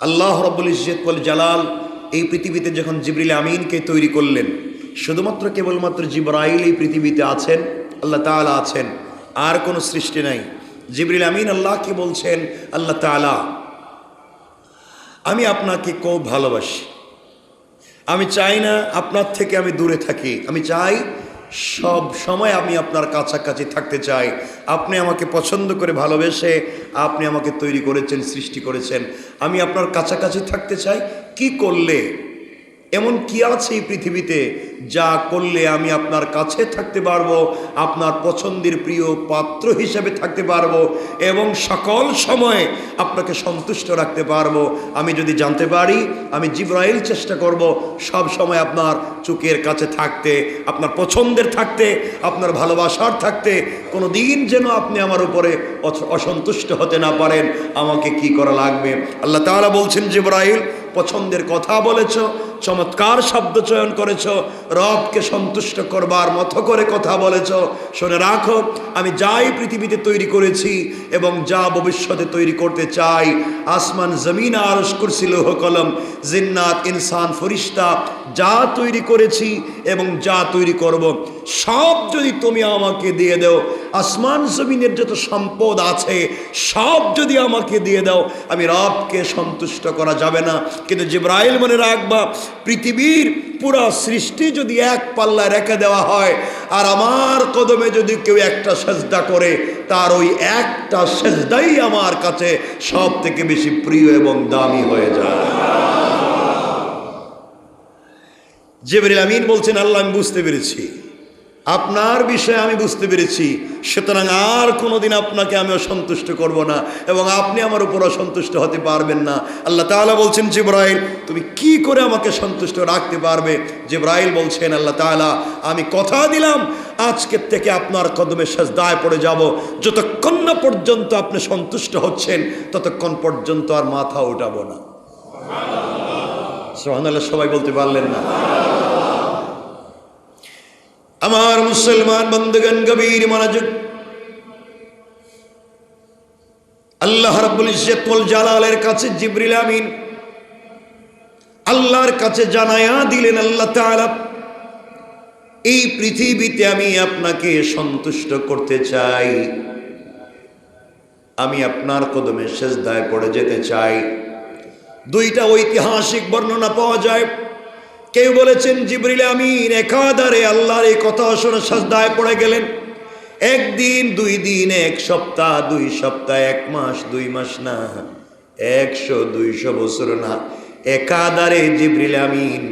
আল্লাহ রব্বুল ইজ্জতুল জালাল এই পৃথিবীতে যখন জিবরিল আমিনকে তৈরি করলেন, শুধুমাত্র কেবলমাত্র জিবরাইল এই পৃথিবীতে আছেন, আল্লাহ তাআলা আছেন, আর কোনো সৃষ্টি নাই। জিবরিল আমিন আল্লাহকে বলছেন, আল্লাহ তাআলা, আমি আপনাকে খুব ভালোবাসি। আমি চাই না আপনার থেকে আমি দূরে থাকি। আমি চাই সব সময় আমি আপনার কাছাকাছি থাকতে চাই। আপনি আমাকে পছন্দ করে ভালোবেসে আপনি আমাকে তৈরি করেছেন, সৃষ্টি করেছেন। আমি আপনার কাছাকাছি থাকতে চাই। কি করলে এমন কি আছে এই পৃথিবীতে যা করলে আমি আপনার কাছে থাকতে পারব, আপনার পছন্দের প্রিয় পাত্র হিসেবে থাকতে পারব এবং সকল সময়ে আপনাকে সন্তুষ্ট রাখতে পারব। আমি যদি জানতে পারি, আমি জিব্রাইল চেষ্টা করব সব সময় আপনার চোখের কাছে থাকতে, আপনার পছন্দের থাকতে, আপনার ভালোবাসার থাকতে কোনো দিন যেন আপনি আমার উপরে অস- অসন্তুষ্ট হতে না পারেন, আমাকে কি করা লাগবে? আল্লাহ তাআলা বলছেন, জিব্রাইল, পছন্দের কথা বলেছ চমৎকার শব্দ চয়ন করেছ, রবকে সন্তুষ্ট করবার মতো করে কথা বলেছ। শুনে রাখো, আমি যাই পৃথিবীতে তৈরি করেছি এবং যা ভবিষ্যতে তৈরি করতে চাই, আসমান, জমিন আরস করছিল কলম, জিন্নাত, ইনসান, ফরিস্তা, যা তৈরি করেছি এবং যা তৈরি করব, সব যদি তুমি আমাকে দিয়ে দাও, আসমান, জমিনের যত সম্পদ আছে, সব যদি আমাকে দিয়ে দাও, আমি রবকে সন্তুষ্ট করা যাবে না। কিন্তু জিব্রাইল মনে রাখবা পৃথিবীর পুরো সৃষ্টি যদি এক পাল্লা রেখে দেওয়া হয়, আর আমার কদমে যদি কেউ একটা সেজদা করে, তার ওই একটা সেজদাই আমার কাছে সব থেকে বেশি প্রিয় এবং দামি হয়ে যায়। জেবরিল আমিন বলছেন, আল্লাহ, আমি বুঝতে পেরেছি। আপনার বিষয়ে আমি বুঝতে পেরেছি। সুতরাং আর কোনোদিন আপনাকে আমি অসন্তুষ্ট করব না এবং আপনি আমার উপর অসন্তুষ্ট হতে পারবেন না। আল্লাহ তাআলা বলছেন, জিব্রাইল, তুমি কি করে আমাকে সন্তুষ্ট রাখতে পারবে? জিব্রাইল বলছেন, আল্লাহ তাআলা, আমি কথা দিলাম, আজকের থেকে আপনার কদমে সাজদায় পড়ে যাব। যতক্ষণ না পর্যন্ত আপনি সন্তুষ্ট হচ্ছেন, ততক্ষণ পর্যন্ত আর মাথা উঠাবো না। সোহানাল্লাহ সবাই বলতে পারলেন না। আমার মুসলমান বন্ধুগণ, গভীর মনোযোগ। আল্লাহ রাব্বুল ইজ্জতুল জালালের কাছে জিবরিল আমিন আল্লাহর কাছে জানায়া দিলেন, আল্লাহ তাআলা, এই পৃথিবীতে আমি আপনাকে সন্তুষ্ট করতে চাই। আমি আপনার কদমে সেজদায় পড়ে যেতে চাই। দুইটা ঐতিহাসিক বর্ণনা পাওয়া যায়। কেউ বলেছেন, জিবরিল আমিন একাধারে আল্লাহর এই কথা শুনে সাজদায় পড়ে গেলেন। একদিন, দুই দিন, এক সপ্তাহ, দুই সপ্তাহ, এক মাস, দুই মাস না, একশো, দুইশো বছর না। একাধারে জিবরিল আমিন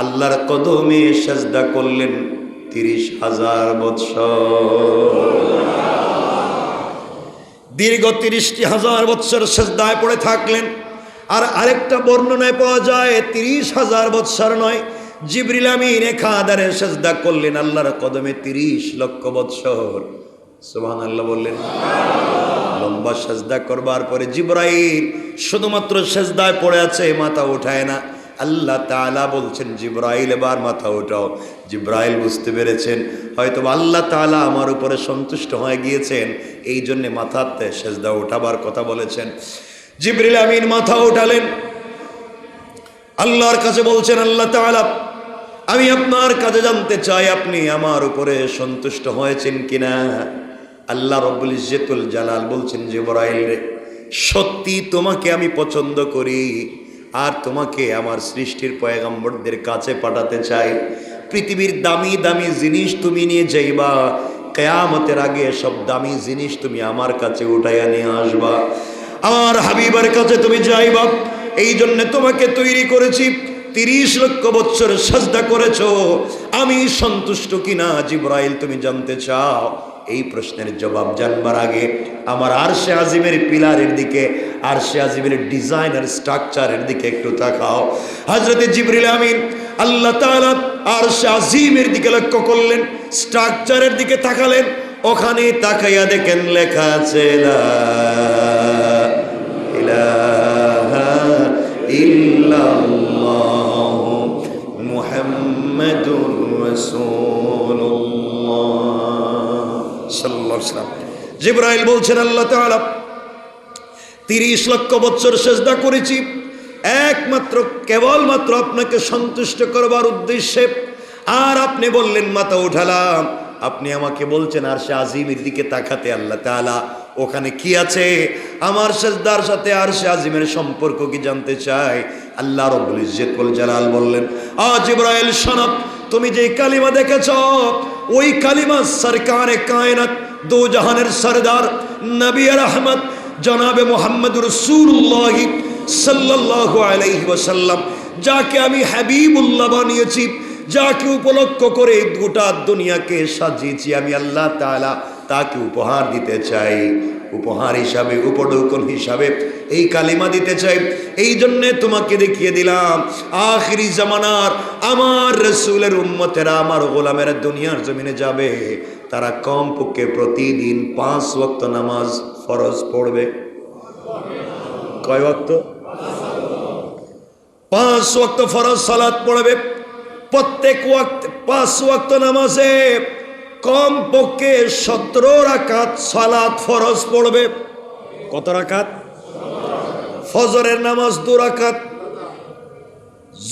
আল্লাহর কদমে সাজদা করলেন তিরিশ হাজার বৎসর। দীর্ঘ তিরিশটি হাজার বৎসর সেজদায় পড়ে থাকলেন। আর আরেকটা বর্ণনায় পাওয়া যায়, তিরিশ হাজার বৎসর নয়। জিবরিল আমিন আদারে সেজদা করলেন, আল্লাহর কদমে তিরিশ লক্ষ বৎসর। সুবহান আল্লাহ বললেন, লম্বা সেজদা করবার পরে জিব্রাইল শুধুমাত্র সেজদায় পড়ে আছে, মাথা উঠায় না। আল্লাহ তাআলা বলছেন, জিব্রাইল এবার মাথা উঠাও। জিব্রাইল বুঝতে পেরেছেন হয়তো আল্লাহ তাআলা আমার উপরে সন্তুষ্ট হয়ে গিয়েছেন এই জন্যে মাথাতে সেজদা উঠাবার কথা বলেছেন। জিবরিল আমিন মাথা উঠালেন আল্লাহর কাছে বলছেন, আল্লাহ তাআলা, আমি আপনার কাছে জানতে চাই, আপনি আমার উপরে সন্তুষ্ট হয়েছেন কিনা? আল্লাহ রব্বুল ইজ্জতুল জালাল বলছেন, জিবরাইল রে, সত্যি তোমাকে আমি পছন্দ করি, আর তোমাকে আমার সৃষ্টির পয়গম্বরদের কাছে পাঠাতে চাই। পৃথিবীর দামি দামি জিনিস তুমি নিয়ে যাইবা, কেয়ামতের আগে সব দামি জিনিস তুমি আমার কাছে উঠাইয়া নিয়ে আসবা। আমার হাবিবার কাছে তুমি যাইবা এই জন্য তোমাকে তৈরি করেছি, তিরিশ লক্ষ বছর সাজদা করেছ। আমি সন্তুষ্ট কিনা জিব্রাইল, তুমি জানতে চাও? এই প্রশ্নের জবাব জানবার আগে আমার আরশে আজিমের পিলারের দিকে, আরশে আজিমের ডিজাইনার স্ট্রাকচারের দিকে একটু তাকাও। হজরতে জিবরিল আমিন আল্লাহ তাআলা আরশে আজিমের দিকে লক্ষ্য করলেন, স্ট্রাকচারের দিকে তাকালেন, ওখানে তাকাইয়া দেখেন লেখা আছে ওয়াসাল্লাম জিবরাইল বলছেন, আল্লাহ তাআলা, তিরিশ লক্ষ বছর সেজদা করেছি। একমাত্র, কেবলমাত্র আপনাকে সন্তুষ্ট করবার উদ্দেশ্যে। আর আপনি বললেন, মাথা উঠালাম। আপনি আমাকে বলছেন, আর সে আজিমের দিকে তাকাতে আল্লাহ তাআলা ওখানে কি আছে? আমার সেজদার সাথে আর সে আজিমের সম্পর্ক কি জানতে চাই? আল্লাহ রব্বুল ইজ্জত বল জালাল বললেন আজ ইব্রাহিল সনব তুমি যে কালিমা দেখেছ, ওই কালিমা সরকারে কায়নাত দো জাহানের সরদার নবী রহমত, জনাবে মোহাম্মদ রসুল্লাহ সাল্লাল্লাহু আলাইহি ওয়াসাল্লাম, যাকে আমি হাবিবুল্লাহ বানিয়েছি, যাকে উপলক্ষ করে গোটা দুনিয়াকে সাজিয়েছি আমি আল্লাহ তাআলা। তাকে উপহার দিতে চাই। উপহার হিসাবে, উপঢৌকন হিসাবে এই কালিমা দিতে চাই। এই জন্যে তোমাকে দেখিয়ে দিলাম, আখিরি জামানার আমার রসুলের উম্মতেরা, আমার গোলামেরা দুনিয়ার জমিনে যাবে। তারা কমপক্ষে প্রতিদিন পাঁচ ওয়াক্ত নামাজ ফরজ পড়বে। কয় ওয়াক্ত? পাঁচ ওয়াক্ত ফরজ সালাত পড়বে। প্রত্যেক ওয়াক্ত, পাঁচ ওয়াক্ত নামাজে কম পক্ষে সতেরো রাকাত সালাত ফরজ পড়বে। কত রাকাত? ফজরের নামাজ দু রাকাত,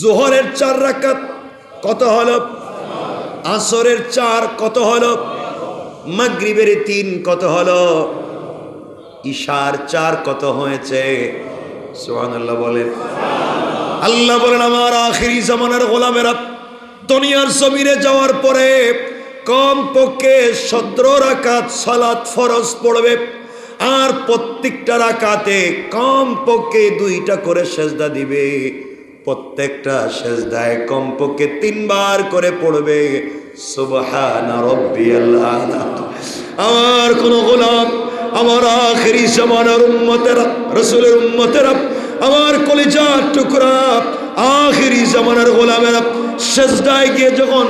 জোহরের চার রাকাত, কত হলো? আসরের চার কত হলো? মাগরিবের তিন কত হলো? ঈশার চার কত হয়েছে? সুবহানাল্লাহ বলেন। আল্লাহ বলেন, আমার আখিরি জামানার গোলামেরা, দুনিয়ার জমিনে যাওয়ার পরে কম পক্ষে সতেরো রাকাত সালাত ফরজ পড়বে, আর প্রত্যেকটা রাকাতে কম পক্ষে দুইটা করে সেজদা দিবে। প্রত্যেকটা সেজদায় কম পক্ষে তিনবার করে পড়বে। আমার কোন গোলাম, আমার আখেরি জামানার উম্মতেরা, রসুলের উম্মতেরা, আমার কলিজার টুকরা, আখেরি জামানার গোলামেরা সেজদায় গিয়ে যখন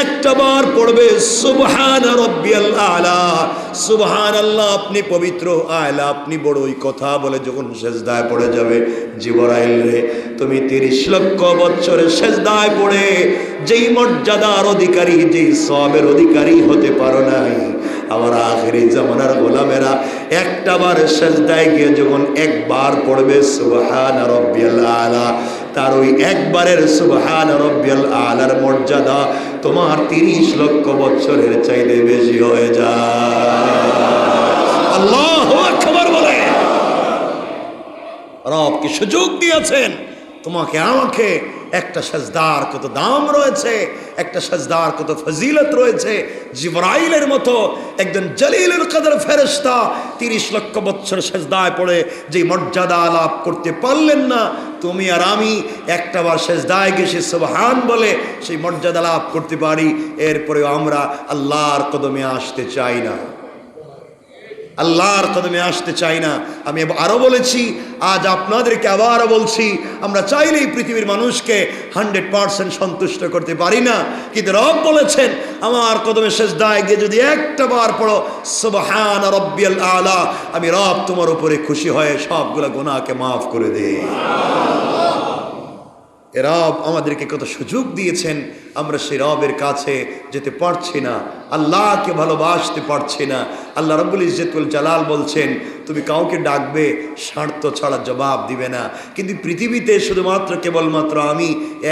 একটা বার পড়বে, সুবহান আলা, সুবহান আল্লাহ, আপনি পবিত্র আয়লা, আপনি বড়ই কথা বলে যখন সেজদায় পড়ে যাবে, জিবরাইল রে, তুমি তিরিশ লক্ষ বছরের সেজদায় পড়ে, যেই মর্যাদার অধিকারী, যেই সবের অধিকারী হতে পারো নাই। আমার আখেরি জামানার গোলামেরা একটা বার সেজদায় গিয়ে যখন একবার পড়বে, সুবহান রব্বিয়াল আলা তার ওই একবারের সুবহান রব্বিয়াল আলার মর্যাদা তোমার তিরিশ লক্ষ বছরের চাইতে বেশি হয়ে যায়। আল্লাহ খবর বলে। কি সুযোগ দিয়েছেন? তোমাকে, আমাকে একটা সাজদার কত দাম রয়েছে, একটা সাজদার কত ফজিলত রয়েছে। জিবরাইলের মতো একজন জলিলের কদর ফেরেস্তা তিরিশ লক্ষ বছর সেজদায় পড়ে যে মর্যাদা লাভ করতে পারলেন না। তুমি আর আমি একটা বার সেজদায় গেছে, সুবহান বলে সেই মর্যাদা লাভ করতে পারি। এরপরেও আমরা আল্লাহর কদমে আসতে চাই না। আল্লাহর কদমে আসতে চাই না। আমি আরও বলেছি, আজ আপনাদেরকে আবারও বলছি, আমরা চাইলেই পৃথিবীর মানুষকে হান্ড্রেড পারসেন্ট সন্তুষ্ট করতে পারি না। কিন্তু রব বলেছেন, আমার কদমে শেষ দায় গিয়ে যদি একটা বার পড়ো, সুবহান রব্বিয়াল আলা, আমি রব তোমার উপরে খুশি হয়ে সবগুলো গোনাকে মাফ করে দেই। রব আমাদেরকে কত সুযোগ দিয়েছেন আমরা সেই রবের কাছে যেতে পারছি না। আল্লাহকে ভালোবাসতে পারছি না। আল্লাহ রব্বুল ইজ্জতুল জালাল বলছেন, তুমি কাউকে ডাকবে, স্বার্থ ছাড়া জবাব দিবে না। কিন্তু পৃথিবীতে শুধুমাত্র কেবলমাত্র আমি,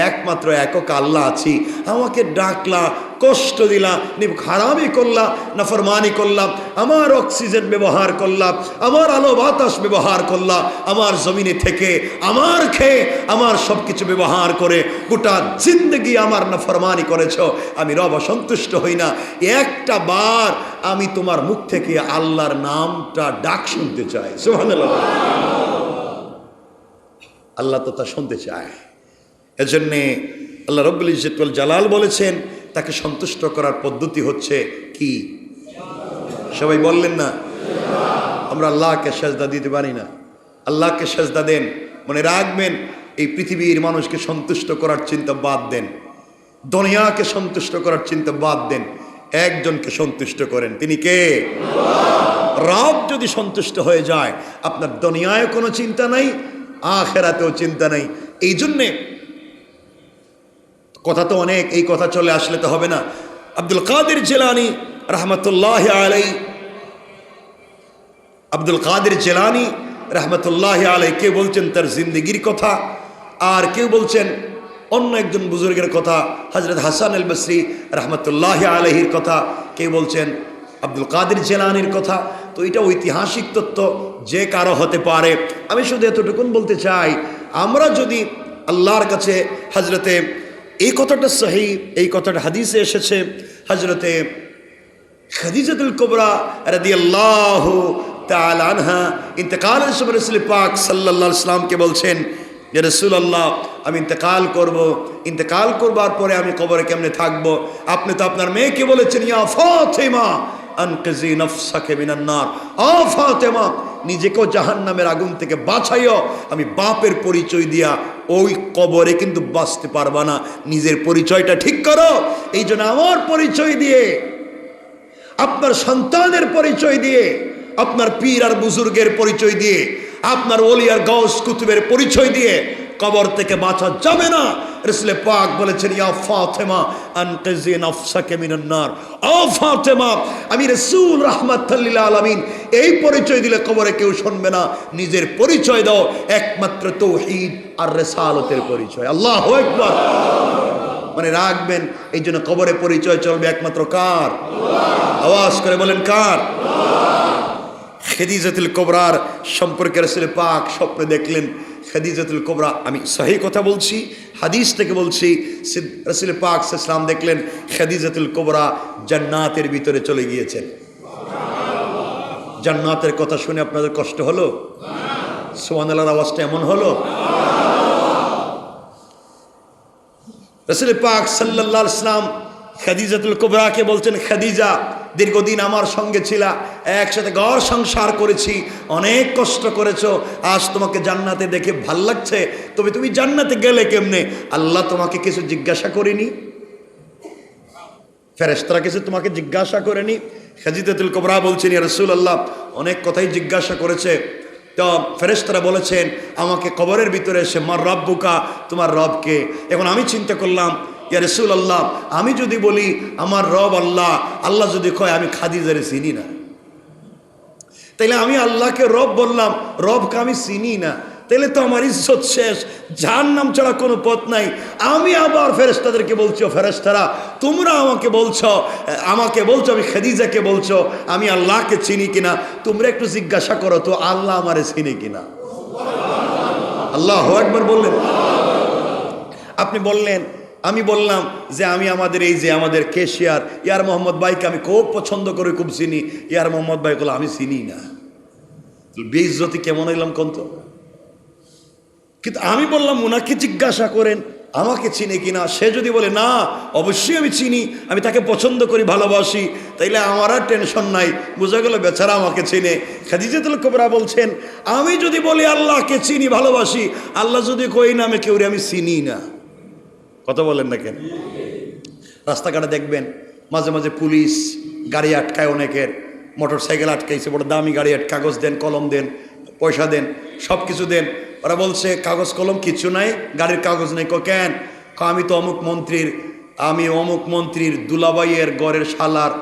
একমাত্র একক আল্লাহ আছি। আমাকে ডাকলা, কষ্ট দিলা, নিব খারাপই করলাম নাফরমানি করলাম আমার অক্সিজেন ব্যবহার করলাম আমার আলো বাতাস ব্যবহার করলাম আমার জমিনে থেকে আমার খেয়ে, আমার সব কিছু ব্যবহার করে গোটা জিন্দগি আমার নাফরমানি করেছ, আমি রব অসন্তুষ্ট হই না। একটা বার আমি তোমার মুখ থেকে আল্লাহর নামটা ডাক শুনতে চাই। আল্লাহ তো তা শুনতে চায়। এজন্যে আল্লাহ রব্বুল জালাল বলেছেন, তাকে সন্তুষ্ট করার পদ্ধতি হচ্ছে কি? সবাই বললেন না? আমরা আল্লাহকে সেজদা দিতে পারি না। আল্লাহকে সেজদা দেন, মনে রাখবেন, এই পৃথিবীর মানুষকে সন্তুষ্ট করার চিন্তা বাদ দেন। দুনিয়াকে সন্তুষ্ট করার চিন্তা বাদ দেন। একজনকে সন্তুষ্ট করেন। তিনি কে? রব যদি সন্তুষ্ট হয়ে যায়, আপনার দুনিয়ায় কোনো চিন্তা নাই, আখেরাতেও চিন্তা নাই। এই জন্যে কথা তো অনেক, এই কথা চলে আসলে তো হবে না। আব্দুল কাদের জেলানি রহমতুল্লাহ আলাই আব্দুল কাদের জেলানি রহমতুল্লাহ আলাই কে বলছেন তার জিন্দগির কথা? আর কেউ বলছেন অন্য একজন বুজুর্গের কথা হজরত হাসান আল বসরি রহমতুল্লাহ আলহির কথা, কে বলছেন? আব্দুল কাদের জেলানির কথা। তো এটা ঐতিহাসিক তত্ত্ব, যে কারও হতে পারে। আমি শুধু এতটুকুন বলতে চাই, আমরা যদি আল্লাহর কাছে হজরতে এই কথাটা সহি, এই কথাটা হাদিসে এসেছে হজরতে খদিজাতুল কুবরা রাদিয়াল্লাহু আল্লাহ আনহা ইন্তেকালের সময় পাক আলাইহি সাল্লামকে বলছেন যে রাসূলুল্লাহ, আমি ইন্তেকাল করব। ইন্তেকাল করবার পরে আমি কবরে কেমনে থাকব? আপনি তো আপনার মেয়েকে বলেছেন, ইয়া ফাতিমা, আনকিজি নফসাকে মিনান নার। আ ফাতিমা, নিজেকেও জাহান্নামের আগুন থেকে বাঁচাইও আমি বাপের পরিচয় দিয়া ওই কবরে কিন্তু বাঁচতে পারবা না। নিজের পরিচয়টা ঠিক করো। এই জন্য আমার পরিচয় দিয়ে, আপনার সন্তানের পরিচয় দিয়ে, আপনার পীর আর বুজুর্গের পরিচয় দিয়ে আপনার ওলিয়ার গৌস কুতুবের পরিচয় দিয়ে কবর থেকে বাঁচা যাবে না। রসলে পাক বলেছেন, ইয়া ফাতেমা আনকিজি নফসাকে মিনান নার। ও ফাতেমা, আমি রাসূল রাহমাতুল্লিল আলামিন, এই পরিচয় দিলে কবরে কেউ শুনবে না। নিজের পরিচয় দাও, একমাত্র তৌহিদ আর রেসালতের পরিচয়। আল্লাহু আকবার। মানে রাখবেন, এই জন্য কবরে পরিচয় চলবে একমাত্র কার? আওয়াজ করে বলেন, কার? খেদিজাতুল কোবরার সম্পর্কে রসুল পাক স্বপ্নে দেখলেন, খেদিজাতুল কোবরা, আমি সহি কথা বলছি, হাদিস থেকে বলছি রসুল পাক ইসলাম দেখলেন, খেদিজাতুল কোবরা জান্নাতের ভিতরে চলে গিয়েছেন জান্নাতের কথা শুনে আপনাদের কষ্ট হলো? সোয়ানালার আওয়াজটা এমন হলো? রসুল পাক সাল্লাহ ইসলাম খাদিজাতুল কুবরাকে বলছেন, খাদিজা দীর্ঘদিন আমার সঙ্গে ছিলা, একসাথে ঘর সংসার করেছি, অনেক কষ্ট করেছ, আজ তোমাকে জান্নাতে দেখে ভালো লাগছে। তবে তুমি জান্নাতে গেলে কেমনে? আল্লাহ তোমাকে কিছু জিজ্ঞাসা করিনি। ফেরেস্তারা কিছু তোমাকে জিজ্ঞাসা করেনি। খাজিদাতুল কবরা বলছেন রসুল আল্লাহ অনেক কথাই জিজ্ঞাসা করেছে। তো ফেরেস্তারা বলেছেন, আমাকে কবরের ভিতরে এসে, মার রব্বুকা তোমার রবকে। এখন আমি চিন্তা করলাম ইয়া রসুল আল্লাহ আমি যদি বলি আমার রব আল্লাহ আল্লাহ যদি কয়, আমি খাদিজারে চিনি না। তাইলে আমি আল্লাহকে রব বললাম, রবকে আমি চিনি না। তাহলে তো আমার ইজ্জত শেষ যার নাম ছাড়া কোনো পথ নাই। আমি আবার ফেরেস্তাদেরকে বলছি ফেরেস্তারা তোমরা আমাকে বলছো আমাকে বলছো, আমি খেদিজাকে বলছো, আমি আল্লাহকে চিনি কিনা? তোমরা একটু জিজ্ঞাসা করো, তো আল্লাহ আমারে চিনি কিনা? আল্লাহ একবার বললেন। আপনি বললেন আমি বললাম যে আমি আমাদের এই যে আমাদের কেশিয়ার, ইয়ার মোহাম্মদ ভাইকে আমি খুব পছন্দ করে, খুব চিনি। ইয়ার মোহাম্মদ ভাই বলে আমি চিনি না। বেইজ্জতি কেমন এলাম কন্ত? কিন্তু আমি বললাম ওনাকে জিজ্ঞাসা করেন, আমাকে চিনে কিনা? সে যদি বলে, না, অবশ্যই আমি চিনি, আমি তাকে পছন্দ করি, ভালোবাসি। তাইলে আমার আর টেনশন নাই। বোঝা গেল, বেচারা আমাকে চিনে। খাদিজাতুল কবরা বলছেন, আমি যদি বলি, আল্লাহকে চিনি, ভালোবাসি, আল্লাহ যদি কই না, আমি কেউ আমি চিনি না। কথা বলেন না কেন? রাস্তাঘাটে দেখবেন মাঝে মাঝে পুলিশ গাড়ি আটকায় অনেকের মোটর সাইকেল আটকাইছে, বড় দামি গাড়ি আট কাগজ দেন, কলম দেন, পয়সা দেন সব কিছু দেন। ওরা বলছে, কাগজ, কলম কিছু নাই, গাড়ির কাগজ নেই। ক কেন? আমি তো অমুক মন্ত্রীর, আমি অমুক মন্ত্রীর দুলাবাইয়ের গড়ের শালার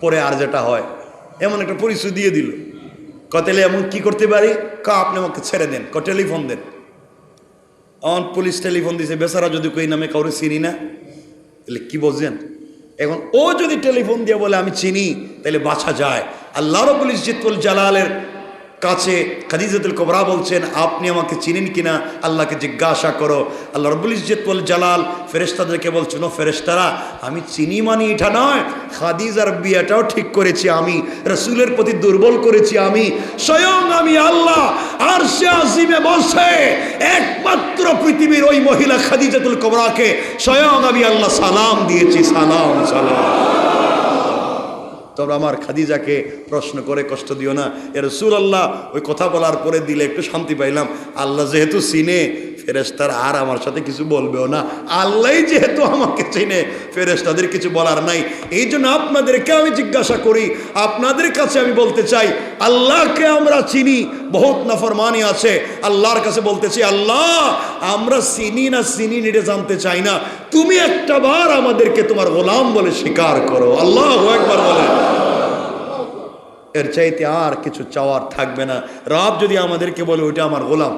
পরে আর যেটা হয়। এমন একটা পরিচয় দিয়ে দিল। কতেলে এমন কি করতে পারি? ক আপনি আমাকে ছেড়ে দেন। ক টেলিফোন দেন। অন পুলিশ টেলিফোন দিছে, বেচারা যদি কই নামে কাউরে চিনি না, তাহলে কি বলছেন এখন ও যদি টেলিফোন দিয়ে বলে, আমি চিনি তাহলে বাছা যায়। আল্লাহ পুলিশ ইজিতুল জালালের কাছে খাদিজাতুল কবরা বলছেন, আপনি আমাকে চিনেন কিনা? আল্লাহকে জিজ্ঞাসা করো। আল্লাহ রবুল ইজ্জতুল জালাল ফেরেস্তাদেরকে বলছেন, ও ফেরেস্তারা আমি চিনি মানি এটা নয়। খাদিজার বিয়েটাও ঠিক করেছি আমি, রসুলের প্রতি দুর্বল করেছি আমি। স্বয়ং আমি আল্লাহ আর সে আজিমে বসে একমাত্র পৃথিবীর ওই মহিলা খাদিজাতুল কবরাকে স্বয়ং আমি আল্লাহ সালাম দিয়েছি, সালাম সালাম। তোমরা আমার খাদিজাকে প্রশ্ন করে কষ্ট দিও না। এর সুর আল্লাহ ওই কথা বলার পরে দিলে একটু শান্তি পাইলাম। আল্লাহ যেহেতু চিনে ফেরেস্তার আর আমার সাথে কিছু বলবেও না। আল্লাহ যেহেতু আমাকে চিনে ফেরেস্তাদের কিছু বলার নাই। এই জন্য আপনাদেরকে আমি জিজ্ঞাসা করি, আপনাদের কাছে আমি বলতে চাই, আল্লাহকে আমরা চিনি, বহুত নাফরমানি আছে। আল্লাহর কাছে বলতে চাই, আল্লাহ, আমরা চিনি না, চিনি নিতে জানতে চাই না। তুমি একটা বার আমাদেরকে তোমার গোলাম বলে স্বীকার করো। আল্লাহ একবার বলে এর চাইতে আর কিছু চাওয়ার থাকবে না। রব যদি আমাদেরকে বলে, ওইটা আমার গোলাম।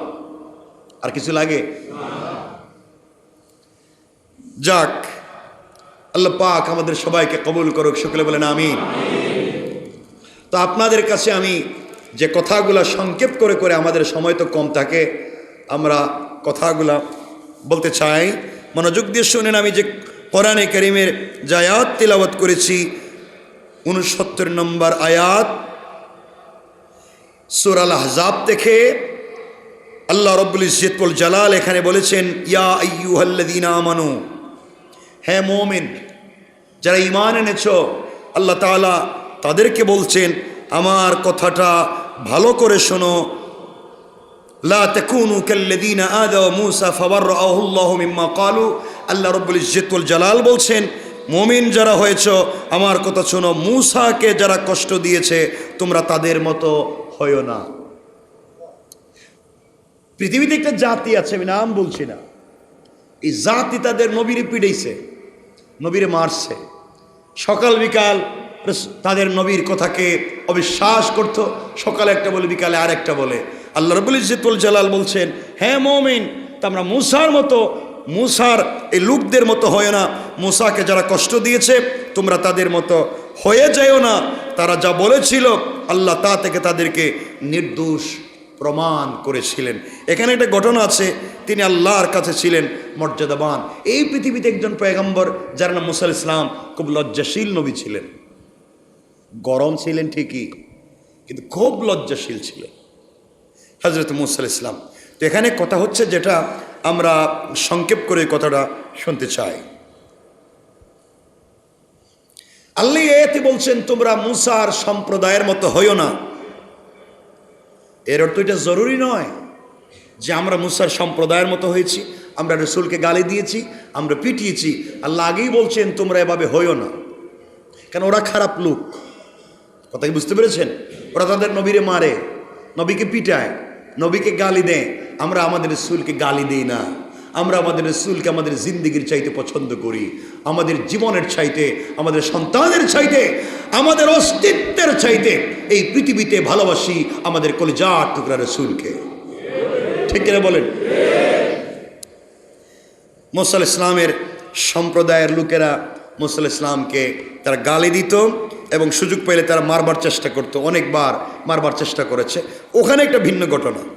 আর কিছু লাগে? যাক, আল্লাহ পাক আমাদের সবাইকে কবুল করুক শুক্লে বলেন আমি তো আপনাদের কাছে আমি যে কথাগুলা সংক্ষেপ করে করে আমাদের সময় তো কম থাকে, আমরা কথাগুলা বলতে চাই। মনোযোগ দিয়ে শুনেন, আমি যে কোরআনে করিমের যে আয়াত তিলাবত করেছি, উনসত্তর নম্বর আয়াত। সুরাল আহজাব থেকে আল্লাহ রব্বুল ইজ্জতুল জালাল এখানে বলেছেন, ইয়া আইয়ুহাল্লাযীনা আমানু, হে মোমেন, যারা ইমান এনেছ, আল্লাহ তাআলা তাদেরকে বলছেন, আমার কথাটা ভালো করে শোনো। লা তাকুনু কাল্লাযীনা আদাও মূসা ফাবাররাহু আল্লাহু মিম্মা ক্বালু। আল্লাহ রাব্বুল ইজ্জতুল জালাল বলছেন, মুমিন যারা হয়েছ, আমার কথা শোনো। মূসাকে যারা কষ্ট দিয়েছে, তোমরা তাদের মতো হয়ো না। পৃথিবীতে একটা জাতি আছে, আমি নাম বলছি না। এই জাতি তাদের নবীরে পিড়েছে নবীরে মারছে। সকাল, বিকাল তাদের নবীর কথাকে অবিশ্বাস করত। সকালে একটা বলে, বিকালে আর একটা বলে। আল্লাহ রবুল ইজ্জতুল জালাল বলছেন হ্যাঁ মমিন, তা আমরা মুসার মতো, মুসার এই লোকদের মতো হয় না। মুসাকে যারা কষ্ট দিয়েছে, তোমরা তাদের মতো হয়ে যাও না। তারা যা বলেছিল, আল্লাহ তা থেকে তাদেরকে নির্দোষ প্রমাণ করেছিলেন। এখানে একটা ঘটনা আছে, তিনি আল্লাহর কাছে ছিলেন মর্যাদাবান। এই পৃথিবীতে একজন পয়গম্বর, যার নাম মুসাল ইসলাম, খুব লজ্জাশীল নবী ছিলেন। গরম ছিলেন ঠিকই, কিন্তু খুব লজ্জাশীল ছিলেন। হজরত মুসাল ইসলাম। তো এখানে কথা হচ্ছে যেটা আমরা সংক্ষেপ করে কথাটা শুনতে চাই। আল্লাহ এতে বলছেন, তোমরা মুসার সম্প্রদায়ের মতো হইও না। এর অর্থ এটা জরুরি নয় যে আমরা মুসার সম্প্রদায়ের মতো হয়েছি, আমরা রসুলকে গালি দিয়েছি, আমরা পিটিয়েছি। আল্লাহ আগেই বলছেন, তোমরা এভাবে হইও না। কেন, ওরা খারাপ লোক। কথা কি বুঝতে পেরেছেন? ওরা তাদের নবীরে মারে, নবীকে পিটায়, নবীকে গালি দেয়। আমরা আমাদের রসুলকে গালি দিই না। আমরা আমাদের রসুলকে আমাদের জিন্দিগির চাইতে পছন্দ করি, আমাদের জীবনের চাইতে, আমাদের সন্তানের চাইতে, আমাদের অস্তিত্বের চাইতে এই পৃথিবীতে ভালোবাসি আমাদের কলিজার টুকরা রসুলকে। ঠিক কিনা বলেন? মুসাল ইসলামের সম্প্রদায়ের লোকেরা মুসাল ইসলামকে তারা গালি দিত এবং সুযোগ পেলে তারা মারবার চেষ্টা করত, অনেকবার মারবার চেষ্টা করেছে। ওখানে একটা ভিন্ন ঘটনা।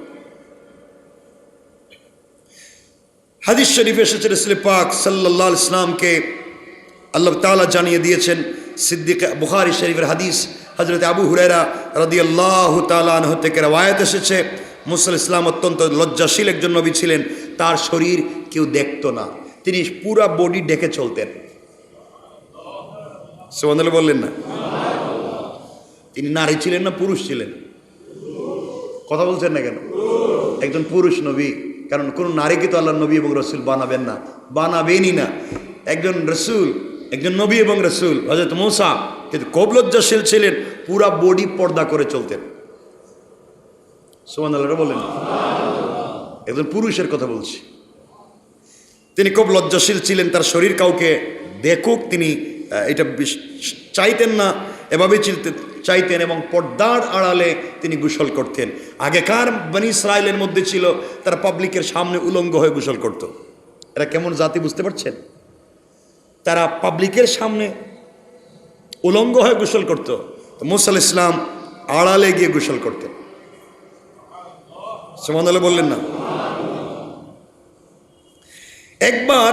হাদিস শরীফ এসেছে রসুল পাক সাল্লাহ ইসলামকে আল্লাহ তাআলা জানিয়ে দিয়েছেন, সিদ্দিক বুখারি শরীফের হাদিস হজরত আবু হুরেরা রদি আল্লাহ তালাহ থেকে রওয়ায়ত এসেছে। মুসল ইসলাম অত্যন্ত লজ্জাশীল একজন নবী ছিলেন, তার শরীর কেউ দেখতো না। তিনি পুরা বডি ডেকে চলতেন। সোমান্দলে বললেন না? তিনি নারী ছিলেন না পুরুষ ছিলেন? কথা বলছেন না কেন? একজন পুরুষ নবী। কারণ কোনো নারীকে তো আল্লাহ নবী এবং রসুল বানাবেন না? বানাবেনই না। একজন রসুল, একজন নবী এবং রসুল হজরত মৌসা কিন্তু খুব লজ্জাশীল ছিলেন, পুরা বডি পর্দা করে চলতেন। সোমান আল্লাহরা বলেন। একজন পুরুষের কথা বলছি। তিনি খুব লজ্জাশীল ছিলেন, তার শরীর কাউকে দেখুক, তিনি এটা চাইতেন না এভাবে চিলতে চাইতেন এবং পর্দার আড়ালে তিনি গোসল করতেন। আগেকার বানি ইসরায়েলের মধ্যে ছিল, তারা পাবলিকের সামনে উলঙ্গ হয়ে গোসল করত। এরা কেমন জাতি বুঝতে পারছেন? তারা পাবলিকের সামনে উলঙ্গ হয়ে গোসল করত। মুসাল ইসলাম আড়ালে গিয়ে গোসল করতেন। সমান বললেন না? একবার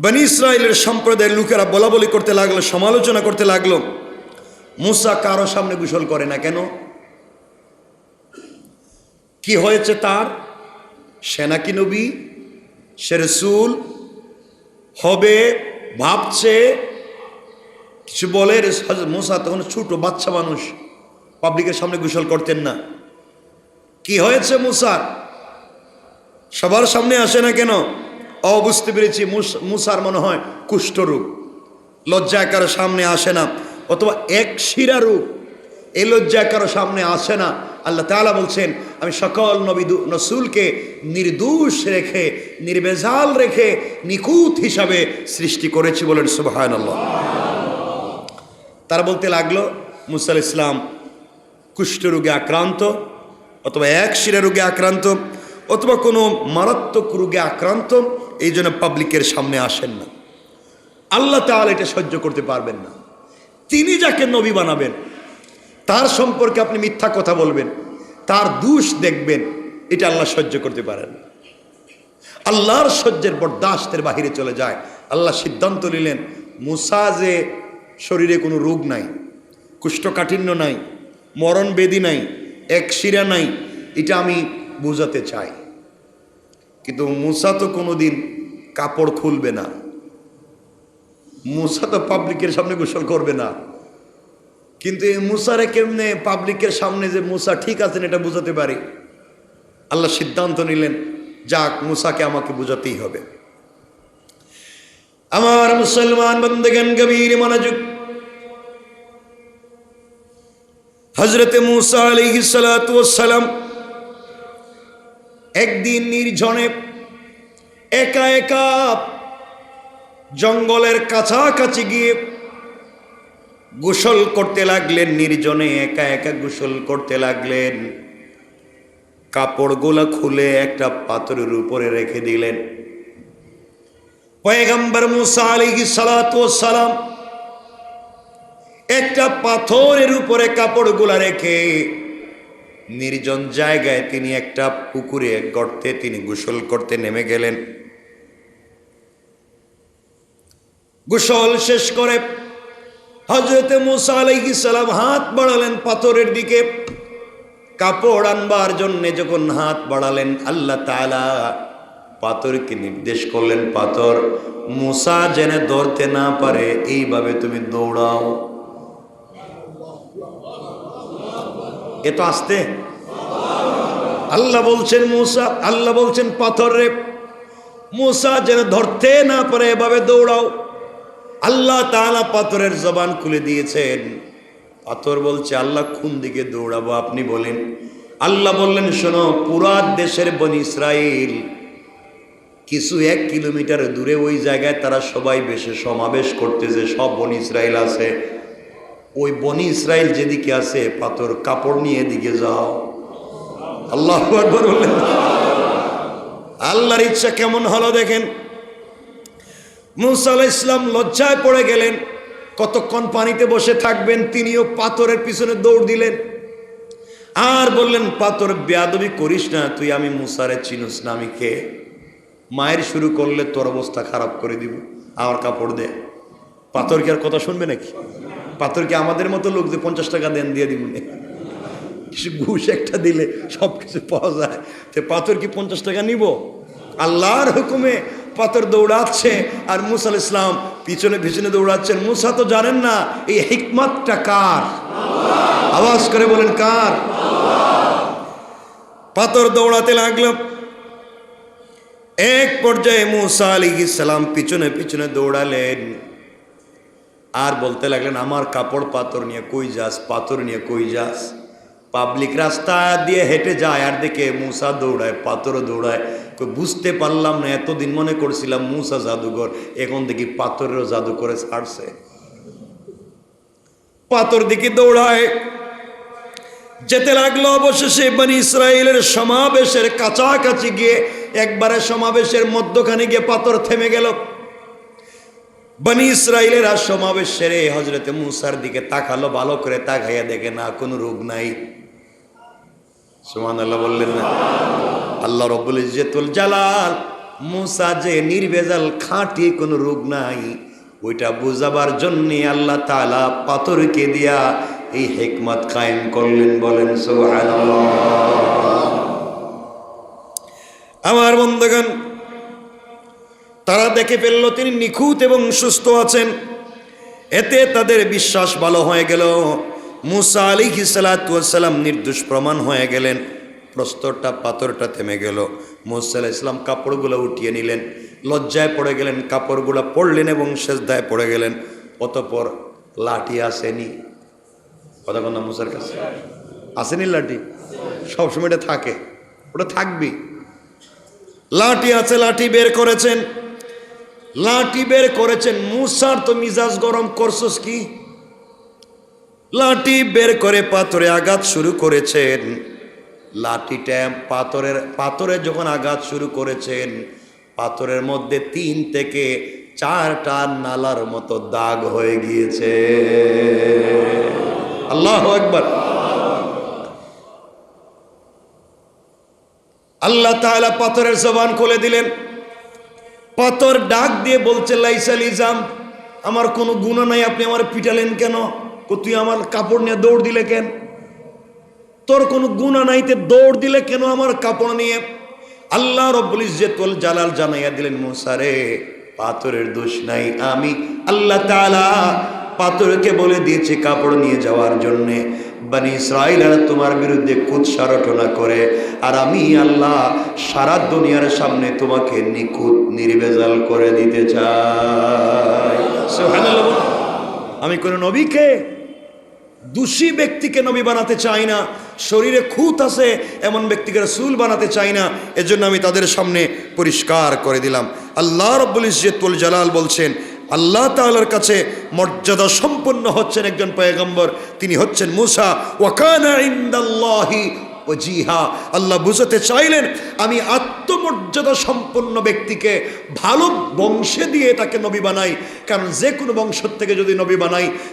বনি ইসরায়েলের সম্প্রদায়ের লোকেরা বলা বলি করতে লাগল, সমালোচনা করতে লাগল। মুসা কারও সামনে গোসল করে না কেন? কি হয়েছে তার? সেনাকি নবী, সে রসুল, হবে, ভাবছে, কিছু বলে মুসা তখন ছোট বাচ্চা মানুষ, পাবলিকের সামনে গোসল করতেন না। কি হয়েছে মুসার সবার সামনে আসে না কেন? ও, বুঝতে পেরেছি, মুস- মুসার মনে হয় কুষ্ঠরূপ লজ্জা কারও সামনে আসে না। অথবা এক শিরা রূপ এই লজ্জা কারও সামনে আসে না। আল্লাহ তাআলা বলছেন, আমি সকল নবী নসুলকে নির্দোষ রেখে, নির্বেজাল রেখে, নিখুঁত হিসাবে সৃষ্টি করেছি বলেন সুবাহান আল্লাহ তারা বলতে লাগল মুসাল ইসলাম কুষ্ঠরোগে আক্রান্ত, অথবা এক শিরা রোগে আক্রান্ত, অথবা কোনো মারাত্মক রোগে আক্রান্ত, এই জন্য পাবলিকের সামনে আসেন না। আল্লাহ তাহলে এটা সহ্য করতে পারবেন না। তিনি যাকে নবী বানাবেন, তার সম্পর্কে আপনি মিথ্যা কথা বলবেন, তার দোষ দেখবেন, এটা আল্লাহ সহ্য করতে পারেন। আল্লাহর সহ্যের বরদাস্তের বাহিরে চলে যায়। আল্লাহ সিদ্ধান্ত নিলেন, মুসা যে শরীরে কোনো রোগ নাই, কুষ্ঠকাঠিন্য নাই, মরণ বেদি নাই, এক শিরা নাই, এটা আমি বোঝাতে চাই। কিন্তু মুসা তো কোনোদিন কাপড় খুলবে না। মুসা তো পাবলিকের সামনে গোসল করবে না। কিন্তু এই মুসারে কেমনে পাবলিকের সামনে যে মুসা ঠিক আছেন এটা বোঝাতে পারি? আল্লাহ সিদ্ধান্ত নিলেন, যাক, মুসাকে আমাকে বোঝাতেই হবে। আমার মুসলমান বন্দেগান গভীর মনোযোগ। হজরতে মুসা আলিহি সালাম একদিন নির্ঝনে একা একা জঙ্গলের কাছাকাছি গিয়ে গোসল করতে লাগলেন, নির্জনে একা একা গোসল করতে লাগলেন। কাপড়গুলা খুলে একটা পাথরের উপরে রেখে দিলেন। পয়গম্বর মুসা আলিহি সালাম একটা পাথরের উপরে কাপড়গুলা রেখে নির্জন জায়গায় তিনি একটা পুকুরে গর্তে তিনি গোসল করতে নেমে গেলেন। গোসল শেষ করে হজরতে মুসা আলাইহিস সালাম হাত বাড়ালেন পাথরের দিকে। কাপড় আনবার জন্যে যখন হাত বাড়ালেন, আল্লাহ তাআলা পাথরকে নির্দেশ করলেন, পাথর মুসা যেন ধরতে না পারে, এইভাবে তুমি দৌড়াও। এ তো আসতে। আল্লাহ বলছেন মুসা, আল্লাহ বলছেন পাথর রে, মুসা যেন ধরতে না পারে, এভাবে দৌড়াও। আল্লাহ তাআলা পাথরের জবান খুলে দিয়েছেন। পাথর বলছে, আল্লাহ, কোন দিকে দৌড়াবো আপনি বলেন। আল্লাহ বললেন, শোনো, পুরা দেশের বন ইসরাইল কিছু এক কিলোমিটার দূরে ওই জায়গায় তারা সবাই বেশে সমাবেশ করতেছে, সব বন ইসরায়েল আছে। ওই বনি ইসরায়েল যেদিকে আছে, পাথর কাপড় নিয়ে এদিকে যাও। আল্লাহ আল্লাহর ইচ্ছা কেমন হলো দেখেন? মুসা ইসলাম লজ্জায় পড়ে গেলেন। কতক্ষণ পানিতে বসে থাকবেন, তিনিও পাথরের পিছনে দৌড় দিলেন। আর বললেন, পাথর, বেয়াদবি করিস না, তুই আমি মুসারে চিনুস না, আমি কে? মায়ের শুরু করলে তোর অবস্থা খারাপ করে দিব। আমার কাপড় দে। পাথর কি আর কথা শুনবে নাকি? পাথর কি আমাদের মতো লোক যে পঞ্চাশ টাকা দেন দিয়ে দিব না ঘুষ একটা দিলে সব কিছু পাওয়া যায়। পাথর কি পঞ্চাশ টাকা নিব? আল্লাহর হুকুমে পাথর দৌড়াচ্ছে আর মুসা আল ইসলাম পিছনে পিছনে দৌড়াচ্ছেন। মুসা তো জানেন না, এই হিকমতটা কার? আওয়াজ করে বলেন, কার? পাথর দৌড়াতে লাগল। এক পর্যায়ে মুসা আলী সালাম পিছনে পিছনে দৌড়ালেন। আর বলতে লাগলেন, আমার কাপড় পাথর নিয়ে কই যাস? পাথর নিয়ে কই যাস? পাবলিক রাস্তা দিয়ে হেঁটে যায়, আর দেখে মুসা দৌড়ায়, পাথরও দৌড়ায়। বুঝতে পারলাম না, এতদিন মনে করছিলাম মুসা জাদুঘর, এখন দেখি পাথরেরও জাদু করে ছাড়ছে। পাথর দিকে দৌড়ায়। যেতে লাগল অবশেষে বানি ইসরায়েলের সমাবেশের কাছাকাছি গিয়ে, একবারে সমাবেশের মধ্যখানে গিয়ে পাথর থেমে গেল। বানি ইসরায়েলের আর সমাবেশ সেরে হজরতে মুসার দিকে তাকালো, ভালো করে তাকাইয়া দেখে না, কোনো রোগ নাই। সুমান আল্লাহ বললেন না। আল্লাহ রব্বুল ইজ্জতুল জালাল মুসা যে নির্ভেজাল খাঁটি কোনো রোগ নাই, ওইটা বুঝাবার জন্যে আল্লাহ তাআলা পাথরকে দিয়া এই হেকমত কায়েম করলেন, বলেন আমার বন্ধুগণ, তারা দেখে ফেলল তিনি নিখুঁত এবং সুস্থ আছেন। এতে তাদের বিশ্বাস ভালো হয়ে গেল। মুসা আলী সালাম নির্দোষ প্রমাণ হয়ে গেলেন। প্রস্তরটা পাথরটা থেমে গেল। মুসা আলাহ ইসলাম কাপড়গুলো উঠিয়ে নিলেন। লজ্জায় পড়ে গেলেন, কাপড়গুলো পড়লেন এবং শেষদায় পড়ে গেলেন। অতপর লাঠি আসেনি। কথা কথা মুসার কাছে। আসেনি লাঠি? সবসময় এটা থাকে। ওটা থাকবি। লাঠি আছে, লাঠি বের করেছেন। লাঠি বের করেছেন। মুসার তো মিজাজ গরম করছস কি? লাঠি বের করে পাথরে আঘাত শুরু করেছেন। লাঠিটা পাথরের, পাথরে যখন আঘাত শুরু করেছেন, পাথরের মধ্যে তিন থেকে চারটা নালার মতো দাগ হয়ে গিয়েছে। আল্লাহ একবার আল্লাহ তাআলা পাথরের জবান খুলে দিলেন। পাথর ডাক দিয়ে বলছে লাইসাল ইজাম আমার কোনো গুণা নাই, আপনি আমার পিটালেন কেন? তুই আমার কাপড় নিয়ে দৌড় দিলে কেন? তোর কোনো গুণা নাই তে দৌড় দিলে কেন আমার কাপড় নিয়ে? আল্লাহ রব্বুল ইজ্জতুল জালাল জানাইয়া দিলেন মুসারে পাথরের দোষ নাই আমি। আল্লাহ তাআলা পাথরকে বলে দিয়েছি কাপড় নিয়ে যাওয়ার জন্যে। বানি ইসরায়েলরা তোমার বিরুদ্ধে কুৎসা রটনা করে, আর আমি আল্লাহ সারা দুনিয়ার সামনে তোমাকে নিখুঁত, নির্বেজাল করে দিতে চাই। আমি কোন নবীকে দোষী ব্যক্তিকে নবী বানাতে চাই না, শরীরে খুঁত আছে, এমন ব্যক্তিকে রসুল বানাতে চাই না, এজন্য আমি তাদের সামনে পরিষ্কার করে দিলাম। আল্লাহ রব্বুল ইজ্জতুল জালাল বলছেন, আল্লাহ তাআলার কাছে মর্যাদা সম্পন্ন হচ্ছেন একজন পয়গম্বর, তিনি হচ্ছেন মুসা, ওয়াকানা ইনদাল্লাহি ওজিহা আল্লাহ বুঝাতে চাইলেন, আমি আত্মমর্যাদা সম্পন্ন ব্যক্তিকে ভালো বংশে দিয়ে তাকে নবী বানাই, কারণ যে কোনো বংশ থেকে যদি নবী বানাই